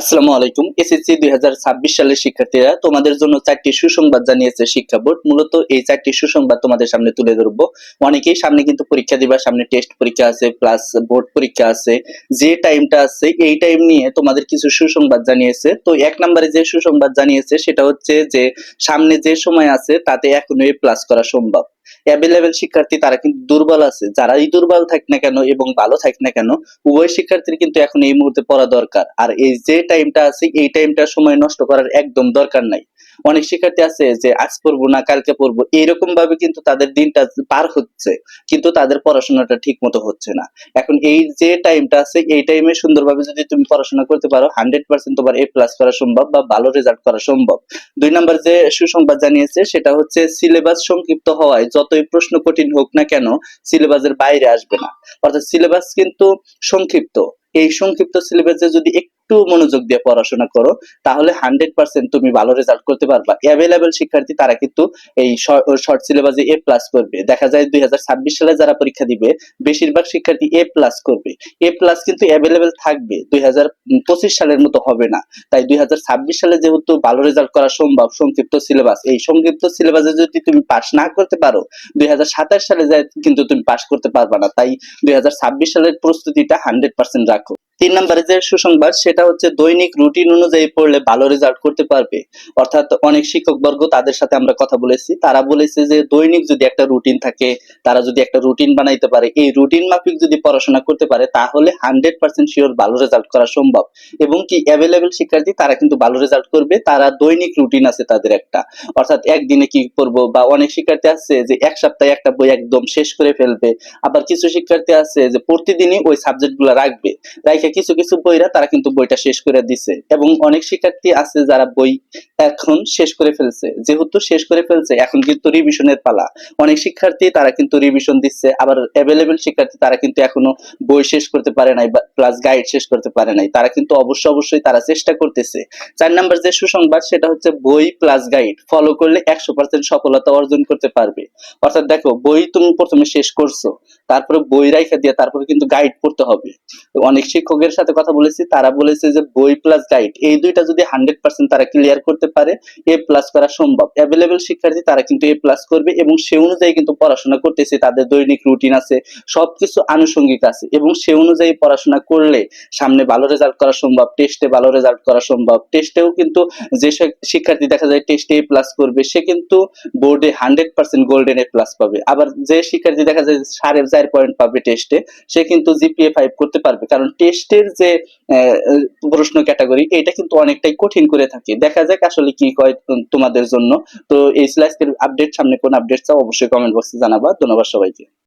আসসালামু আলাইকুম। এসএসসি দুই হাজার ছাব্বিশ সালের শিক্ষার্থীরা তোমাদের জন্য চারটি সুসংবাদ জানিয়েছে শিক্ষা বোর্ড। মূলত এই চারটি সুসংবাদ তোমাদের সামনে তুলে ধরবো। অনেকেই সামনে কিন্তু পরীক্ষা দিবার সামনে টেস্ট পরীক্ষা আছে, প্লাস বোর্ড পরীক্ষা আছে, যে টাইমটা আছে এই টাইম নিয়ে তোমাদের কিছু সুসংবাদ জানিয়েছে। তো এক নম্বরে যে সুসংবাদ জানিয়েছে সেটা হচ্ছে যে সামনে যে সময় আছে তাতে এখনও এ প্লাস করা সম্ভব। অ্যাভেলেবেল শিক্ষার্থী তারা কিন্তু দুর্বল আছে। যারাই দুর্বল থাক না কেন এবং ভালো থাক না কেন, উভয় শিক্ষার্থীর কিন্তু এখন এই মুহূর্তে পড়া দরকার। আর এই যে টাইমটা আছে, এই টাইমটা সময় নষ্ট করার একদম দরকার নাই। অনেক শিক্ষার্থী আছে যে, আজ পড়ব না, কালকে পড়ব। এরকম ভাবে কিন্তু তাদের দিনটা পার হচ্ছে, কিন্তু তাদের পড়াশোনাটা ঠিক মতো হচ্ছে না। এখন এই যে টাইমটা আছে, এই টাইমে সুন্দরভাবে যদি তুমি পড়াশোনা করতে পারো হান্ড্রেড পার্সেন্ট তোমার এ প্লাস করা সম্ভব বা ভালো রেজাল্ট করা সম্ভব। দুই নাম্বার যে সুসংবাদ জানিয়েছে, সেটা হচ্ছে সিলেবাস সংক্ষিপ্ত হওয়ায় যতই প্রশ্ন কঠিন হোক না কেন সিলেবাসের বাইরে আসবে না। অর্থাৎ সিলেবাস কিন্তু সংক্ষিপ্ত। এই সংক্ষিপ্ত সিলেবাসে যদি একটু মনোযোগ দিয়ে পড়াশোনা করো, তাহলে হান্ড্রেড পার্সেন্ট তুমি ভালো রেজাল্ট করতে পারবা। অ্যাভেলেবেল শিক্ষার্থী তারা কিন্তু এই শর্ট সিলেবাসে এ প্লাস করবে। দেখা যায় দুই সালে যারা পরীক্ষা দিবে, বেশিরভাগ শিক্ষার্থী এ প্লাস করবে। এ প্লাস কিন্তু অ্যাভেলেবেল থাকবে, দুই সালের মতো হবে না। তাই দুই হাজার ছাব্বিশ সালে যেহেতু ভালো রেজাল্ট করা সম্ভব, সংক্ষিপ্ত সিলেবাস এই সংক্ষিপ্ত সিলেবাসে যদি তুমি পাস না করতে পারো, দুই হাজার সাতাশ সালে যায় কিন্তু তুমি পাস করতে পারবা না। তাই দুই হাজার ছাব্বিশ সালের প্রস্তুতিটা হান্ড্রেড পার্সেন্ট রাখো। তিন নম্বরে যে সুসংবাদ, সেটা হচ্ছে দৈনিক রুটিন অনুযায়ী পড়লে ভালো রেজাল্ট করতে পারবে। অর্থাৎ অনেক শিক্ষক বর্গ তাদের সাথে আমরা কথা বলেছি। তারা বলেছে যে দৈনিক যদি একটা রুটিন থাকে, তারা যদি একটা রুটিন বানাইতে পারে, এই রুটিন মাফিক যদি পড়াশোনা করতে পারে, তাহলে হান্ড্রেড পার্সেন্ট শিওর ভালো রেজাল্ট করা সম্ভব। এবং কি অ্যাভেলেবেল শিক্ষার্থী, তারা কিন্তু ভালো রেজাল্ট করবে। তারা দৈনিক রুটিন আছে তাদের একটা। অর্থাৎ একদিনে কি করব? বা অনেক শিক্ষার্থী আছে যে এক সপ্তাহে একটা বই একদম শেষ করে ফেলবে। আবার কিছু শিক্ষার্থী আছে যে প্রতিদিনই ওই সাবজেক্টগুলা রাখবে। রাইখে কিছু কিছু বইরা তারা কিন্তু বইটা শেষ করে দিছে। এবং অনেক শিক্ষার্থী আছে যারা বই এখন শেষ করে ফেলছে। যেহেতু শেষ করে ফেলছে, এখন কিন্তু রিভিশনের পালা। অনেক শিক্ষার্থী তারা কিন্তু রিভিশন দিচ্ছে, আবার অ্যাভেলেবেল শিক্ষার্থী তারা কিন্তু এখনও বই শেষ করতে পারে নাই প্লাস গাইড শেষ করতে পারে নাই। তারা কিন্তু অবশ্যই অবশ্যই তারা চেষ্টা করতেছে। চার নাম্বার যে সুসংবাদ, সেটা হচ্ছে বই প্লাস গাইড ফলো করলে একশো পার্সেন্ট সফলতা অর্জন করতে পারবে। অর্থাৎ দেখো, বই তুমি প্রথমে শেষ করছ। তারপরে বই রাইখা দিয়ে তারপরে কিন্তু গাইড পড়তে হবে। অনেক শিক্ষকের সাথে কথা বলেছি, তারা বলেছে যে বই প্লাস গাইড এই দুইটা যদি হান্ড্রেড পার্সেন্ট তারা ক্লিয়ার করতে পারে এ প্লাস করা সম্ভব। অ্যাভেলেবেল শিক্ষার্থী তারা কিন্তু এ প্লাস করবে এবং সে অনুযায়ী কিন্তু পড়াশোনা করতেছে, তাদের দৈনিক রুটিন আছে, সবকিছু আনুষঙ্গিক আছে এবং সে অনুযায়ী পড়াশোনা করলে সামনে ভালো রেজাল্ট করা সম্ভব টেস্টে ভালো রেজাল্ট করা সম্ভব। টেস্টেও কিন্তু যে শিক্ষার্থী দেখা যায় টেস্টে এ প্লাস করবে, সে কিন্তু বোর্ডে hundred percent golden A plus পাবে। আবার যে শিক্ষার্থী দেখা যায় সাড়ে চার পয়েন্ট পাবে টেস্টে সে কিন্তু জিপিএ ফাইভ করতে পারবে। কারণ টেস্টের যে প্রশ্ন ক্যাটাগরি এটা কিন্তু অনেকটাই কঠিন করে থাকে। দেখা যাক আসলে কি কয় তোমাদের জন্য। তো এই স্লাইসের আপডেট সামনে কোন আপডেট চাও অবশ্যই কমেন্ট বক্সে জানাবা। ধন্যবাদ সবাইকে।